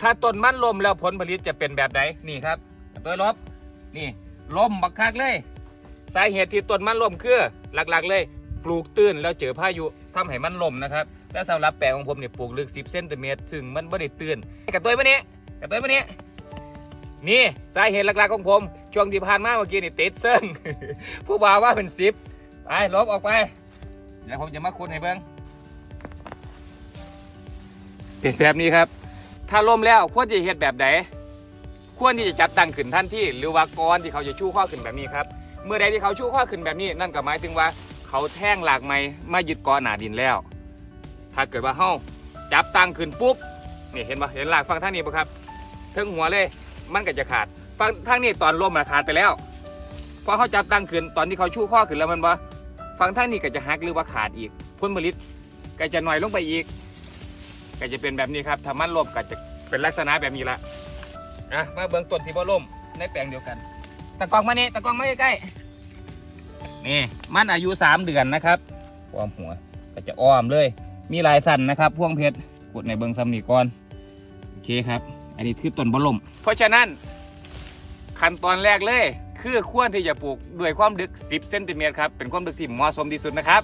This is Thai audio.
ถ้าต้นมันล่มแล้วผลผลิตจะเป็นแบบไหนนี่ครับตัวลบนี่ล่มบักคักเลย สาเหตุที่ต้นมันล่มคือหลักๆ เลย ปลูกตื้นแล้วเจอพายุทำให้มันล่มนะครับแต่สำหรับแปลงของผมเนี่ยปลูกลึก 10เซนติเมตรถึงมันไม่ได้ตื้นกับตัวมันนี้กับตัวมันนี้นี่สาเหตุหลักๆของผม ช่วงที่ผ่านมาเมื่อกี้นี่ติดเซิงผู้บ่าวว่าเป็นสิบไปลบออกไป เดี๋ยวผมจะมาคุณให้เบิ้งเป็นแบบนี้ครับ ถ้าล่มแล้วควรจะเฮ็ดแบบไหนควรที่จะจับตั้งขึ้นทันทีหรือว่าก่อนที่เขาจะชู้ข้อขึ้นแบบนี้ครับ เมื่อใดที่เขาชู้ข้อขึ้นแบบนี้ นั่นก็หมายถึงว่าเขาแท่งหลากไม้มายึดเกอหนาดินแล้ว ถ้าเกิดว่าเฮาจับตั้งขึ้นปุ๊บนี่เห็นปะเห็นหลากฟังทางนี้ปะครับถึงหัวเลยมันก็จะขาดฟังทางนี้ตอนล่มนขาดไปแล้วพอเขาจับตั้งขึ้นตอนที่เขาชู้ข้อขึ้นแล้วมันว่ฟังทางนี้ก็จะหักหรือว่าขาดอีกผลผลิตก็จะหน่อยลงไปอีก ก็จะเป็นแบบนี้ครับถ้ามันล่มก็จะเป็นลักษณะแบบนี้ละอะมาเบื้องต้นที่บ่ล่มในแปลงเดียวกันตะกองมานี่ตะกองมาใกล้ๆนี่มันอายุ3เดือนนะครับอ้อมหัวก็จะอ้อมเลย มีลายสันนะครับพ่วงเพชรกดในเบิงซัมนีก่อนโอเคครับ อันนี้คือต้นบอลลมเพราะฉะนั้นขั้นตอนแรกเลย คือควรที่จะปลูกด้วยความลึก 10 เซนติเมตรครับ เป็นความลึกที่เหมาะสมที่สุดนะครับ